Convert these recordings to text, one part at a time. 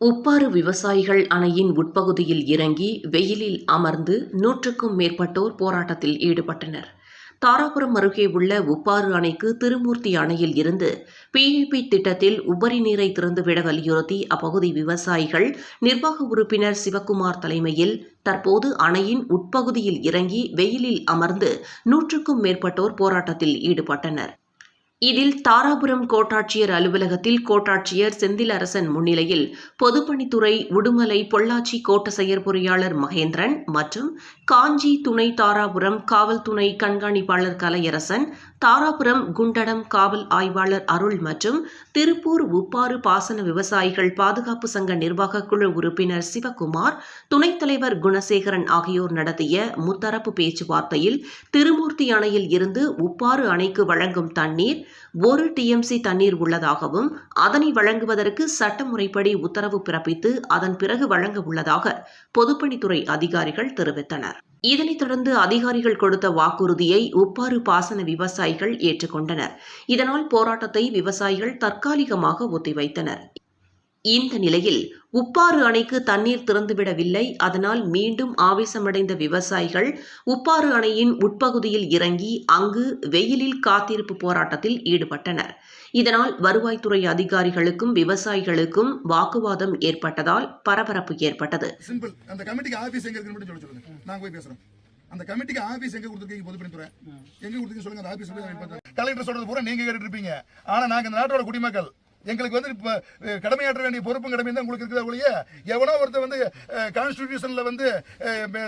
உப்பாறு விவசாயிகள் அணையின் உட்பகுதியில் இறங்கி வெயிலில் அமர்ந்து நூற்றுக்கும் மேற்பட்டோர் போராட்டத்தில் ஈடுபட்டனர். தாராபுரம் அருகே உள்ள உப்பாறு அணைக்கு திருமூர்த்தி அணையில் இருந்து பிஏபி திட்டத்தில் உபரி நீரை திறந்துவிட வலியுறுத்தி அப்பகுதி விவசாயிகள் நிர்வாக உறுப்பினர் சிவக்குமார் தலைமையில் தற்போது அணையின் உட்பகுதியில் இறங்கி வெயிலில் அமர்ந்து நூற்றுக்கும் மேற்பட்டோர் போராட்டத்தில் ஈடுபட்டனர். இதில் தாராபுரம் கோட்டாட்சியர் அலுவலகத்தில் கோட்டாட்சியர் செந்திலரசன் முன்னிலையில் பொதுப்பணித்துறை உடுமலை பொள்ளாச்சி கோட்ட செயற்பொறியாளர் மகேந்திரன் மற்றும் காஞ்சி துணை தாராபுரம் காவல் துணை கண்காணிப்பாளர் கலையரசன் தாராபுரம் குண்டடம் காவல் ஆய்வாளர் அருள் மற்றும் திருப்பூர் உப்பாறு பாசன விவசாயிகள் பாதுகாப்பு சங்க நிர்வாக குழு உறுப்பினர் சிவகுமார் துணைத் தலைவர் குணசேகரன் ஆகியோர் நடத்திய முத்தரப்பு பேச்சுவார்த்தையில் திருமூர்த்தி அணையில் இருந்து உப்பாறு அணைக்கு வழங்கும் தண்ணீர் ஒரு டிஎம்சி தண்ணீர் உள்ளதாகவும் அதனை வழங்குவதற்கு சட்டமுறைப்படி உத்தரவு பிறப்பித்து அதன் பிறகு வழங்க உள்ளதாக பொதுப்பணித்துறை அதிகாரிகள் தெரிவித்தனர். இதனைத் தொடர்ந்து அதிகாரிகள் கொடுத்த வாக்குறுதியை உப்பாறு பாசன விவசாயிகள் ஏற்றுக்கொண்டனர். இதனால் போராட்டத்தை விவசாயிகள் தற்காலிகமாக ஒத்திவைத்தனர். இந்த நிலையில் உப்பாறு அணைக்கு தண்ணீர் திறந்துவிடவில்லை. அதனால் மீண்டும் ஆவேசமடைந்த விவசாயிகள் உப்பாறு அணையின் உட்பகுதியில் இறங்கி அங்கு வெயிலில் காத்திருப்பு போராட்டத்தில் ஈடுபட்டனர். இதனால் வருவாய்த்துறை அதிகாரிகளுக்கும் விவசாயிகளுக்கும் வாக்குவாதம் ஏற்பட்டதால் பரபரப்பு ஏற்பட்டது. சிம்பிள் அந்த கமிட்டிக்கு ஆபீஸ் எங்க இருக்குன்னு மட்டும் சொல்ல சொல்லுங்க. நாங்க போய் பேசுறோம். அந்த கமிட்டிக்கு ஆபீஸ் எங்க கொடுத்துருக்கீங்க பொதுப்பணித்துறை? எங்க கொடுத்துருக்கீங்க சொல்லுங்க. அந்த ஆபீஸ் கலெக்டர் சொல்றது பூரா நீங்க கேட்டுட்டு இருப்பீங்க. ஆனா நாங்க இந்த நாட்டோட குடிமக்கள். எங்களுக்கு வந்து இப்போ கடமையாற்ற வேண்டிய பொறுப்பும் கடமையும் தான் உங்களுக்கு இருக்கிற ஒழிய எவனோ ஒருத்தர் வந்து கான்ஸ்டியூஷனில் வந்து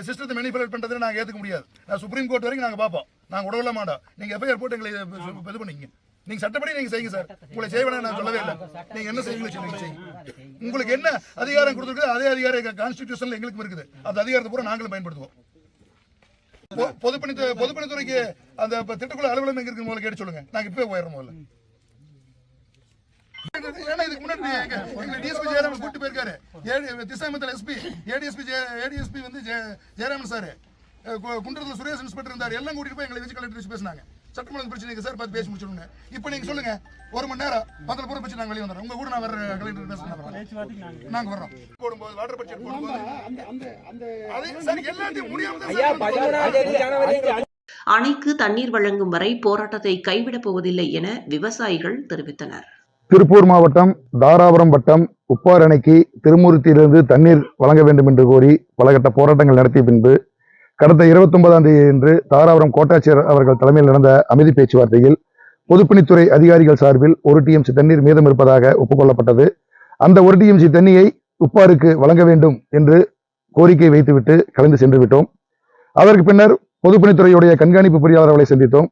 சிஸ்டத்தை மேனிபுலேட் பண்ணுறதுன்னு நாங்கள் ஏத்துக்க முடியாது. நான் சுப்ரீம் கோர்ட் வரைக்கும் நாங்கள் பார்ப்போம். நாங்கள் உடவில மாட்டோம். நீங்கள் எஃப்ஐஆர் போட்டு எங்களை இது பண்ணீங்க நீங்க சட்டப்படி நீங்க செய்யுங்க சார். உங்களை செய்ய வேணாம் நான் சொல்லவே இல்லை. நீங்க என்ன செய்யுங்களோ சொல்லுங்க செய்யுங்க. உங்களுக்கு என்ன அதிகாரம் கொடுத்துருக்கு அதே அதிகாரம் கான்ஸ்டிடியூஷன்ல எங்களுக்கும் இருக்குது. அந்த அதிகாரத்தை பூரா நாங்களும் பயன்படுத்துவோம். பொ- பொதுப்பணித்துறைக்கு அந்த திட்டக்குழு அலுவலகம் எங்க இருக்கு உங்களுக்கு கேட்டு சொல்லுங்க. நாங்க இப்பவே போயிடுறோம் முதல்ல. ஏன்னா இதுக்கு முன்னாடி எங்க டிஎஸ்பி ஜெயராமன் கூட்டு போயிருக்காரு. ஏடி- திசாமத்தில் எஸ்பி ஏடிஎஸ்பி ஏடிஎஸ்பி வந்து ஜெய- ஜெயராமன் சார். குன்றத்துல சுரேஷ் இன்ஸ்பெக்டர் இருந்தார். எல்லாம் கூட்டிட்டு போய் எங்களை வச்சு கலெக்டர் வச்சு பேசினாங்க. சட்டமன்ற பிரச்சனைக்கு சார் பார்த்து பேசி முடிச்சிடுங்க இப்போ நீங்க சொல்லுங்க. ஒரு மணி நேரம் பந்தல் பூரா வச்சு நாங்க வெளியே உங்க கூட நான் வர கலெக்டர் பேசுறேன். நாங்க வர்றோம். போடும்போது வாட்டர் பட்ஜெட் போடும்போது. அதே சார் எல்லாத்தையும் முடியாம அணைக்கு தண்ணீர் வழங்கும் வரை போராட்டத்தை கைவிடப் போவதில்லை என விவசாயிகள் தெரிவித்தனர். திருப்பூர் மாவட்டம் தாராபுரம் வட்டம் உப்பார் அணைக்கு திருமூர்த்தியிலிருந்து தண்ணீர் வழங்க வேண்டும் என்று கோரி பலகட்ட போராட்டங்கள் நடத்திய பின்பு கடந்த இருபத்தொன்பதாம் தேதி அன்று தாராபுரம் கோட்டாட்சியர் அவர்கள் தலைமையில் நடந்த அமைதி பேச்சுவார்த்தையில் பொதுப்பணித்துறை அதிகாரிகள் சார்பில் ஒரு டிஎம்சி தண்ணீர் மீதம் இருப்பதாக ஒப்புக்கொள்ளப்பட்டது. அந்த ஒரு டிஎம்சி தண்ணியை உப்பாருக்கு வழங்க வேண்டும் என்று கோரிக்கை வைத்துவிட்டு கலந்து சென்று விட்டோம் அதற்கு பின்னர் பொதுப்பணித்துறையுடைய கண்காணிப்பு பொறியாளர்களை சந்தித்தோம்.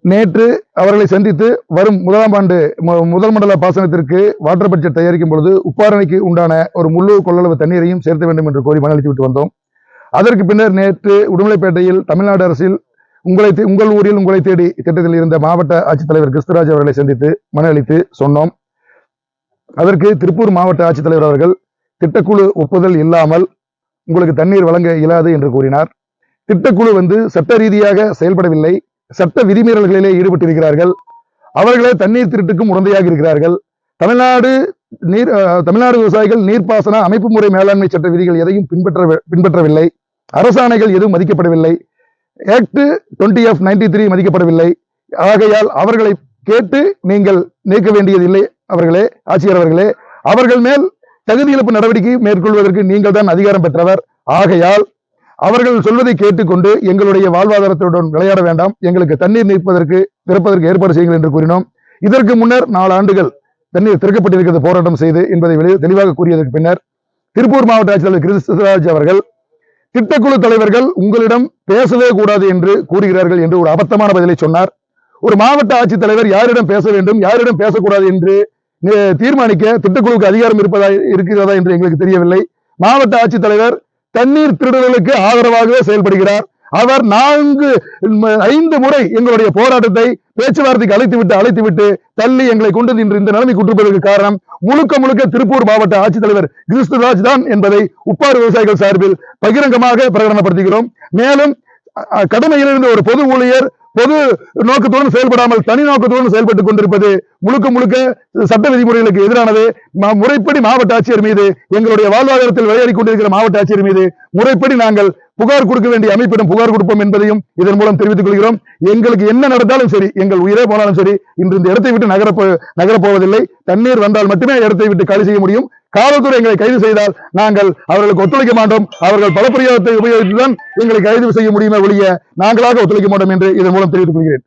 நேற்று அவர்களை சந்தித்து வரும் முதலாம் ஆண்டு முதல் மண்டல பாசனத்திற்கு வாட்டர் பட்ஜெட் தயாரிக்கும் பொழுது உப்பாரணைக்கு உண்டான ஒரு முழு கொள்ளளவு தண்ணீரையும் சேர்த்த வேண்டும் என்று கோரி மனளித்து அளித்து விட்டு வந்தோம். அதற்கு பின்னர் நேற்று உடுமலைப்பேட்டையில் தமிழ்நாடு அரசில் உங்களை தே- உங்கள் ஊரில் உங்களை தேடி திட்டத்தில் இருந்த மாவட்ட ஆட்சித்தலைவர் கிறிஸ்துராஜ் அவர்களை சந்தித்து மனு அளித்து சொன்னோம். அதற்கு திருப்பூர் மாவட்ட ஆட்சித்தலைவர் அவர்கள் திட்டக்குழு ஒப்புதல் இல்லாமல் உங்களுக்கு தண்ணீர் வழங்க இயலாது என்று கூறினார். திட்டக்குழு வந்து சட்ட ரீதியாக செயல்படவில்லை. சட்ட விதிமீறல்களிலே ஈடுபட்டிருக்கிறார்கள். அவர்களே தண்ணீர் திருட்டுக்கும் உடந்தையாக இருக்கிறார்கள். தமிழ்நாடு நீர் தமிழ்நாடு விவசாயிகள் நீர்ப்பாசன அமைப்பு முறை மேலாண்மை சட்ட விதிகள் எதையும் பின்பற்ற பின்பற்றவில்லை. அரசாணைகள் எதுவும் மதிக்கப்படவில்லை. Act twenty F ninety three மதிக்கப்படவில்லை. ஆகையால் அவர்களை கேட்டு நீங்கள் நீக்க வேண்டியதில்லை அவர்களே ஆட்சியர் அவர்களே. அவர்கள் மேல் தகுதி இழப்பு நடவடிக்கை மேற்கொள்வதற்கு நீங்கள் தான் அதிகாரம் பெற்றவர். ஆகையால் அவர்கள் சொல்வதை கேட்டுக்கொண்டு எங்களுடைய வாழ்வாதாரத்துடன் விளையாட வேண்டாம். எங்களுக்கு தண்ணீர் நிற்பதற்கு திறப்பதற்கு ஏற்பாடு செய்யுங்கள் என்று கூறினோம். இதற்கு முன்னர் நாலு ஆண்டுகள் தண்ணீர் திறக்கப்பட்டிருக்கிறது போராட்டம் செய்து என்பதை தெளிவாக கூறியதற்கு பின்னர் திருப்பூர் மாவட்ட ஆட்சியாளர் கிருஷ்ணராஜ் அவர்கள் திட்டக்குழு தலைவர்கள் உங்களிடம் பேசவே கூடாது என்று கூறுகிறார்கள் என்று ஒரு அபத்தமான பதிலை சொன்னார். ஒரு மாவட்ட ஆட்சித்தலைவர் யாரிடம் பேச வேண்டும் யாரிடம் பேசக்கூடாது என்று தீர்மானிக்க திட்டக்குழுவுக்கு அதிகாரம் இருப்பதா இருக்கிறதா என்று எங்களுக்கு தெரியவில்லை. மாவட்ட ஆட்சித்தலைவர் தண்ணீர் திருடர்களுக்கு ஆதரவாகவே செயல்படுகிறார். அவர் நான்கு ஐந்து முறை எங்களுடைய போராட்டத்தை பேச்சுவார்த்தைக்கு அழைத்துவிட்டு அழைத்துவிட்டு தள்ளி எங்களை கொண்டு இன்று இந்த நிலைமை குற்றப்பதற்கு காரணம் முழுக்க முழுக்க திருப்பூர் மாவட்ட ஆட்சித்தலைவர் கிறிஸ்துராஜ் தான் என்பதை உப்பாறு விவசாயிகள் சார்பில் பகிரங்கமாக பிரகடனப்படுத்துகிறோம். மேலும் கடமையிலிருந்து கடமையில் இருந்த ஒரு பொது ஊழியர் பொது நோக்கத்துடன் செயல்படாமல் தனி நோக்கத்துடன் செயல்பட்டுக் கொண்டிருப்பது முழுக்க முழுக்க சட்ட விதிமுறைகளுக்கு எதிரானது. முறைப்படி மாவட்ட ஆட்சியர் மீது எங்களுடைய வாழ்வாதாரத்தில் விளையாடி கொண்டிருக்கிற மாவட்ட ஆட்சியர் மீது முறைப்படி நாங்கள் புகார் கொடுக்க வேண்டிய அமைப்பிடம் புகார் கொடுப்போம் என்பதையும் இதன் மூலம் தெரிவித்துக் கொள்கிறோம். எங்களுக்கு என்ன நடந்தாலும் சரி எங்கள் உயிரே போனாலும் சரி இன்று இந்த இடத்தை விட்டு நகரப்போ நகரப்போவதில்லை தண்ணீர் வந்தால் மட்டுமே இடத்தை விட்டு காலி செய்ய முடியும். காவல்துறை எங்களை கைது செய்தால் நாங்கள் அவர்களுக்கு ஒத்துழைக்க மாட்டோம். அவர்கள் பலப்பிரயோகத்தை உபயோகித்துதான் எங்களை கைது செய்ய முடியுமே ஒழிய நாங்களாக ஒத்துழைக்க மாட்டோம் என்று இதன் மூலம் தெரிவித்துக் கொள்கிறேன்.